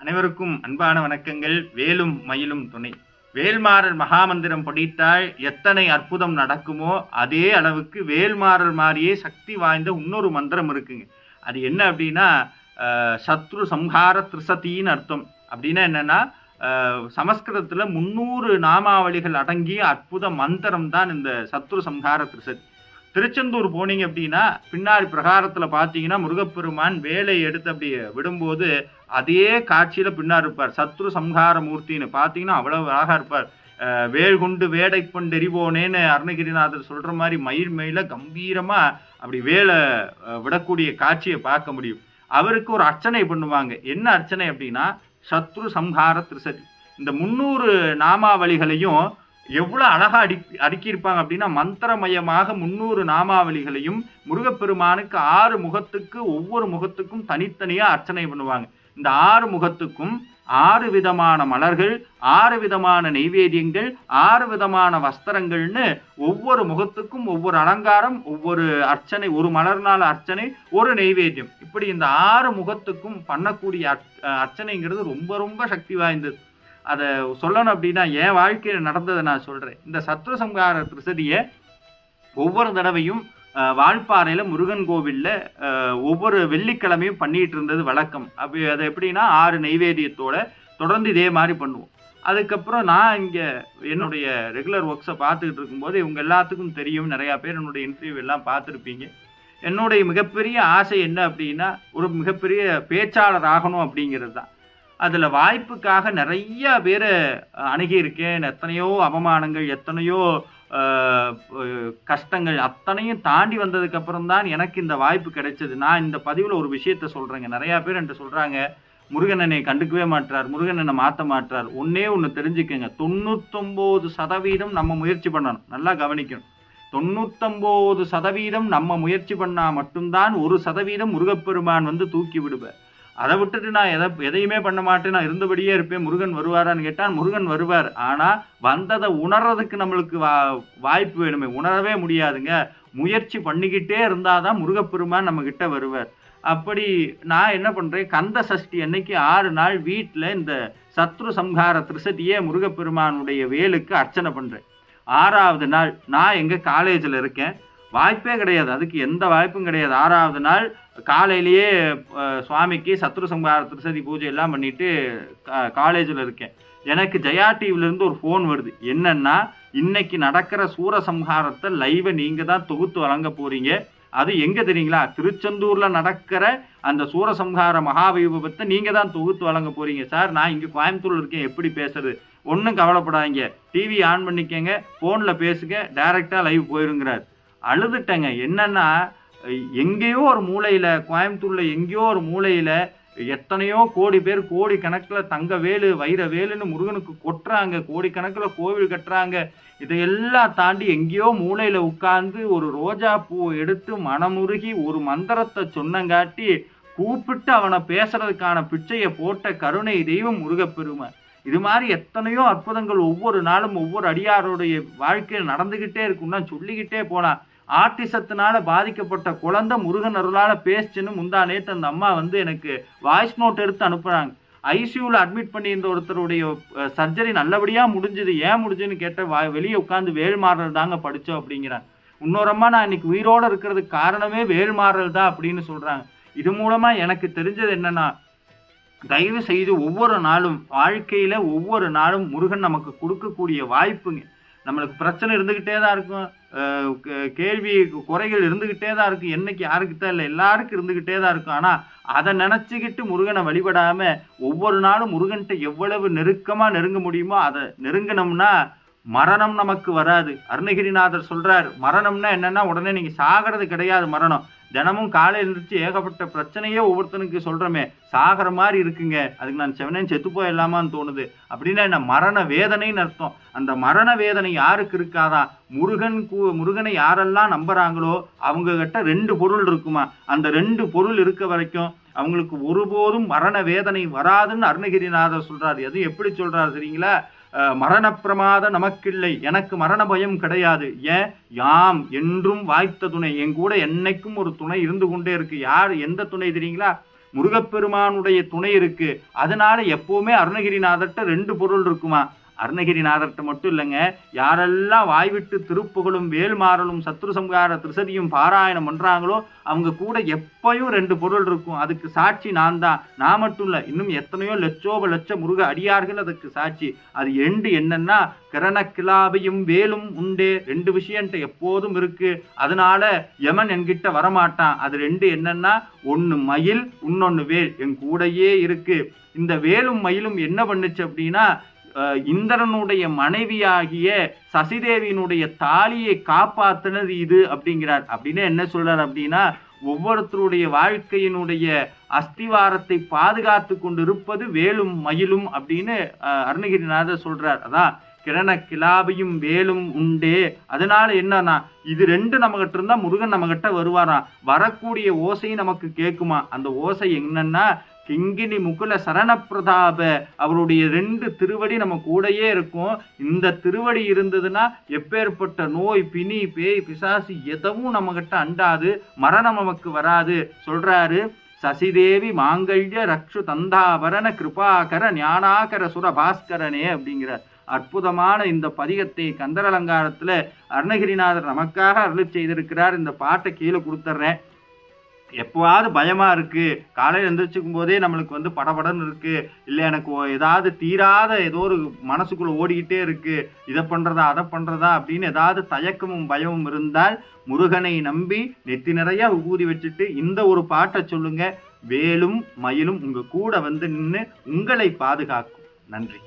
அனைவருக்கும் அன்பான வணக்கங்கள். வேலும் மயிலும் துணை. வேல்மாறல் மகாமந்திரம் படித்தால் எத்தனை அற்புதம் நடக்குமோ அதே அளவுக்கு வேல்மாறல் மாதிரியே சக்தி வாய்ந்த இன்னொரு மந்திரம் இருக்குங்க. அது என்ன அப்படின்னா சத்ரு சம்ஹார திருசத்தின்னு அர்த்தம். அப்படின்னா என்னன்னா சமஸ்கிருதத்தில் முந்நூறு நாமாவளிகள் அடங்கிய அற்புத மந்திரம் தான் இந்த சத்ரு சம்ஹார திருசதி. திருச்செந்தூர் போனீங்க அப்படின்னா பின்னாடி பிரகாரத்தில் பார்த்தீங்கன்னா முருகப்பெருமான் வேலை எடுத்து அப்படி விடும்போது அதே காட்சியில் பின்னாடி இருப்பார். சத்ரு சம்ஹார மூர்த்தின்னு பார்த்தீங்கன்னா அவ்வளவு அழகாக இருப்பார். அஹ் வேல் கொண்டு வேடை அருணகிரிநாதர் சொல்கிற மாதிரி மயில் மயில கம்பீரமாக அப்படி வேலை விடக்கூடிய காட்சியை பார்க்க முடியும். அவருக்கு ஒரு அர்ச்சனை பண்ணுவாங்க. என்ன அர்ச்சனை அப்படின்னா சத்ரு சம்ஹார திருசதி. இந்த முந்நூறு நாமாவளிகளையும் எவ்வளோ அழகா அடி அடுக்கியிருப்பாங்க அப்படின்னா மந்திரமயமாக முந்நூறு நாமாவளிகளையும் முருகப்பெருமானுக்கு ஆறு முகத்துக்கு ஒவ்வொரு முகத்துக்கும் தனித்தனியாக அர்ச்சனை பண்ணுவாங்க. இந்த ஆறு முகத்துக்கும் ஆறு விதமான மலர்கள் ஆறு விதமான நெய்வேதியங்கள் ஆறு விதமான வஸ்திரங்கள்னு ஒவ்வொரு முகத்துக்கும் ஒவ்வொரு அலங்காரம் ஒவ்வொரு அர்ச்சனை ஒரு மலர்னால அர்ச்சனை ஒரு நெய்வேத்தியம். இப்படி இந்த ஆறு முகத்துக்கும் பண்ணக்கூடிய அர்ச்சனைங்கிறது ரொம்ப ரொம்ப சக்தி வாய்ந்தது. அதை சொல்லணும் அப்படின்னா என் வாழ்க்கையில் நடந்ததை நான் சொல்கிறேன் இந்த சத்ரு சம்ஹார திருசதியை ஒவ்வொரு தடவையும் அஹ், வால்பாறையில் முருகன் கோவிலில் ஒவ்வொரு வெள்ளிக்கிழமையும் பண்ணிகிட்டு இருந்தது வழக்கம். அப்படி அது எப்படின்னா ஆறு நெய்வேத்தியத்தோட தொடர்ந்து இதே மாதிரி பண்ணுவோம். அதுக்கப்புறம் நான் இங்கே என்னுடைய ரெகுலர் ஒர்க்ஸை பார்த்துக்கிட்டு இருக்கும்போது இவங்க எல்லாத்துக்கும் தெரியும். நிறையா பேர் என்னுடைய இன்டர்வியூ எல்லாம் பார்த்துருப்பீங்க. என்னுடைய மிகப்பெரிய ஆசை என்ன அப்படின்னா ஒரு மிகப்பெரிய பேச்சாளர் ஆகணும் அப்படிங்கிறது தான். அதில் வாய்ப்புக்காக நிறைய பேர் அணுகியிருக்கேன். எத்தனையோ அவமானங்கள் எத்தனையோ கஷ்டங்கள் அத்தனையும் தாண்டி வந்ததுக்கப்புறம் தான் எனக்கு இந்த வாய்ப்பு கிடைச்சது. நான் இந்த பதிவில் ஒரு விஷயத்த சொல்கிறேங்க நிறையா பேர் என்கிட்ட சொல்கிறாங்க முருகன் என்னை கண்டுக்கவே மாட்டார் முருகன் என்னை மாற்ற மாட்டார் ஒன்றே ஒன்று தெரிஞ்சுக்கங்க. தொண்ணூத்தொம்போது சதவீதம் நம்ம முயற்சி பண்ணணும். நல்லா கவனிக்கணும். தொண்ணூத்தொம்போது சதவீதம் நம்ம முயற்சி பண்ணால் மட்டும்தான் ஒரு சதவீதம் முருகப்பெருமான் வந்து தூக்கி விடுவேன் அதை விட்டுட்டு நான் எதை எதையுமே பண்ண மாட்டேன். நான் இருந்தபடியே இருப்பேன். முருகன் வருவாரான்னு கேட்டால் முருகன் வருவார். ஆனால் வந்ததை உணர்றதுக்கு நம்மளுக்கு வா வாய்ப்பு வேணுமே. உணரவே முடியாதுங்க. முயற்சி பண்ணிக்கிட்டே இருந்தால் தான் முருகப்பெருமான் நம்மக்கிட்ட வருவார். அப்படி நான் என்ன பண்ணுறேன் கந்த சஷ்டி அன்னைக்கு ஆறு நாள் வீட்டில் இந்த சத்ரு சம்ஹார திருசதியே முருகப்பெருமானுடைய வேலுக்கு அர்ச்சனை பண்ணுறேன் ஆறாவது நாள் நான் எங்கள் காலேஜில் இருக்கேன். வாய்ப்பே கிடையாது. அதுக்கு எந்த வாய்ப்பும் கிடையாது. ஆறாவது நாள் காலையிலேயே சுவாமிக்கு சத்ரு சம்ஹார திருசதி பூஜை எல்லாம் பண்ணிட்டு காலேஜில் இருக்கேன். எனக்கு ஜெயா டிவிலேருந்து ஒரு ஃபோன் வருது. என்னன்னா இன்னைக்கு நடக்கிற சூரசம்ஹாரத்தை லைவை நீங்கள் தான் தொகுத்து வழங்க போறீங்க. அது எங்கே தெரியுங்களா? திருச்செந்தூரில் நடக்கிற அந்த சூரசம்ஹார மகாவைபவத்தை நீங்கள் தான் தொகுத்து வழங்க போகிறீங்க சார் நான் இங்கே கோயம்புத்தூரில் இருக்கேன். எப்படி பேசுறது? ஒன்றும் கவலைப்படாதீங்க. டிவி ஆன் பண்ணிக்கங்க. ஃபோனில் பேசுங்க. டைரெக்டாக லைவ் போயிருங்கிறார். அழுதுட்டேங்க. என்னன்னா எங்கேயோ ஒரு மூலையில் கோயம்புத்தூரில் எங்கேயோ ஒரு மூலையில் எத்தனையோ கோடி பேர் கோடி கணக்கில் தங்க வேலு வைர வேலுன்னு முருகனுக்கு கொட்டுறாங்க. கோடி கணக்கில் கோவில் கட்டுறாங்க. இதையெல்லாம் தாண்டி எங்கேயோ மூலையில் உட்கார்ந்து ஒரு ரோஜா பூ எடுத்து மனமுருகி ஒரு மந்திரத்தை சொன்னங்காட்டி கூப்பிட்டு அவனை பேசுறதுக்கான பிச்சையை போட்ட கருணை தெய்வம் முருகப்பெருமை. இது மாதிரி எத்தனையோ அற்புதங்கள் ஒவ்வொரு நாளும் ஒவ்வொரு அடியாருடைய வாழ்க்கையில் நடந்துக்கிட்டே இருக்கும்னா சொல்லிக்கிட்டே போனான் ஆர்டிசத்தினால பாதிக்கப்பட்ட குழந்தை முருகன் அருளால பேசுச்சுன்னு முந்தா நேற்று அந்த அம்மா வந்து எனக்கு வாய்ஸ் நோட் எடுத்து அனுப்புறாங்க ஐசியூவில் அட்மிட் பண்ணியிருந்த ஒருத்தருடைய சர்ஜரி நல்லபடியாக முடிஞ்சுது. ஏன் முடிஞ்சுன்னு கேட்ட வா வெளியே உட்காந்து வேல்மாறல் தாங்க படித்தோம் அப்படிங்கிறாங்க. இன்னொரு அம்மா நான் இன்னைக்கு உயிரோடு இருக்கிறதுக்கு காரணமே வேல்மாறல் தான் அப்படின்னு சொல்கிறாங்க இது மூலமாக எனக்கு தெரிஞ்சது என்னென்னா தயவு செய்து ஒவ்வொரு நாளும் வாழ்க்கையில் ஒவ்வொரு நாளும் முருகன் நமக்கு கொடுக்கக்கூடிய வாய்ப்புங்க. நம்மளுக்கு பிரச்சனை இருந்துக்கிட்டே தான் இருக்கும். கேள்வி குறைகள் இருந்துக்கிட்டே தான் இருக்கும். என்னைக்கு யாருக்கு இல்லை எல்லாருக்கும் இருந்துக்கிட்டே தான் இருக்கும். ஆனால் அதை நினச்சிக்கிட்டு முருகனை வழிபடாமல் ஒவ்வொரு நாளும் முருகன்கிட்ட எவ்வளவு நெருக்கமாக நெருங்க முடியுமோ அதை நெருங்கினோம்னா மரணம் நமக்கு வராது. அருணகிரிநாதர் சொல்றாரு மரணம்னா என்னன்னா உடனே நீங்க சாகிறது கிடையாது மரணம். தினமும் காலையில் எழுந்திரிச்சு ஏகப்பட்ட பிரச்சனையே ஒவ்வொருத்தனுக்கு சொல்கிறோமே சாகிற மாதிரி இருக்குங்க. அதுக்கு நான் செவனேன் செத்து போயிடலாமான்னு தோணுது. அப்படின்னா என்ன மரண வேதனைன்னு அர்த்தம். அந்த மரண வேதனை யாருக்கு இருக்காதா? முருகன் கு- முருகனை யாரெல்லாம் நம்புறாங்களோ அவங்க கிட்ட ரெண்டு பொருள் இருக்குமா? அந்த ரெண்டு பொருள் இருக்க வரைக்கும் அவங்களுக்கு ஒருபோதும் மரண வேதனை வராதுன்னு அருணகிரிநாதர் சொல்றாரு. எதுவும் எப்படி சொல்றாரு சரிங்களா அஹ், மரண பிரமாதம் நமக்கில்லை. எனக்கு மரண பயம் கிடையாது. ஏன்? யாம் என்றும் வாய்த்த துணை. என் கூட என்னைக்கும் ஒரு துணை இருந்து கொண்டே இருக்கு. யார்? எந்த துணை தெரியுங்களா? முருகப்பெருமானுடைய துணை இருக்கு. அதனால எப்பவுமே அருணகிரிநாதர்கிட்ட ரெண்டு பொருள் இருக்குமா? அருணகிரிநாதர்கிட்ட மட்டும் இல்லைங்க. யாரெல்லாம் வாய்விட்டு திருப்புகழும் வேல்மாறலும் சத்ரு சம்ஹார திருசதியும் பாராயணம் பண்ணுறாங்களோ அவங்க கூட எப்பயும் ரெண்டு பொருள் இருக்கும். அதுக்கு சாட்சி நான் தான். நான் மட்டும் இல்லை இன்னும் எத்தனையோ லட்சோப லட்ச முருக அடியார்கள் அதுக்கு சாட்சி. அது எண்டு என்னன்னா கிரண கிளாபையும் வேலும் உண்டே. ரெண்டு விஷயம்ட்ட எப்போதும் இருக்கு. அதனால யமன் என்கிட்ட வரமாட்டான். அது ரெண்டு என்னன்னா ஒன்று மயில் இன்னொன்று வேல். என் கூடையே இருக்கு. இந்த வேலும் மயிலும் என்ன பண்ணுச்சு அப்படின்னா இந்திரனுடைய மனைவியாகிய சசிதேவியினுடைய தாலியை காப்பாத்தினது இது அப்படிங்கிறார். அப்படின்னு என்ன சொல்றார் அப்படின்னா ஒவ்வொருத்தருடைய வாழ்க்கையினுடைய அஸ்திவாரத்தை பாதுகாத்து கொண்டிருப்பது வேலும் மயிலும் அப்படின்னு அருணகிரிநாதர் சொல்றார். அதான் கிரண கிளாபியும் வேலும் உண்டே. அதனால என்னன்னா இது ரெண்டு நம்மகிட்ட இருந்தா முருகன் நம்மகிட்ட வருவாராம். வரக்கூடிய ஓசை நமக்கு கேட்குமா அந்த ஓசை என்னன்னா கிங்கினி முகுல சரணப்பிரதாப. அவருடைய ரெண்டு திருவடி நம்ம கூடயே இருக்கும். இந்த திருவடி இருந்ததுன்னா எப்பேற்பட்ட நோய் பிணி பேய் பிசாசு எதுவும் நம்மகிட்ட அண்டாது. மரணம் நமக்கு வராது. சொல்றாரு சசிதேவி மாங்கல்ய ரக்ஷு தந்தாபரண கிருபாகர ஞானாகர சுர பாஸ்கரனே அப்படிங்கிறார். அற்புதமான இந்த பதிகத்தை கந்தரலங்காரத்தில் அருணகிரிநாதர் நமக்காக அருளி செய்திருக்கிறார். இந்த பாட்டை கீழே கொடுத்துட்றேன். எப்போவாவது பயமாக இருக்குது காலையில் எழுந்திரிச்சிக்கும் போதே நம்மளுக்கு வந்து படபடன்னு இருக்குது இல்லை எனக்கு ஏதாவது தீராத ஏதோ ஒரு மனசுக்குள்ளே ஓடிக்கிட்டே இருக்குது இதை பண்ணுறதா அதை பண்ணுறதா அப்படின்னு ஏதாவது தயக்கமும் பயமும் இருந்தால் முருகனை நம்பி நெத்தி நிறைய ஊதி வச்சுட்டு இந்த ஒரு பாட்டை சொல்லுங்கள் வேலும் மயிலும் உங்கள் கூட வந்து நின்று உங்களை பாதுகாக்கும். நன்றி.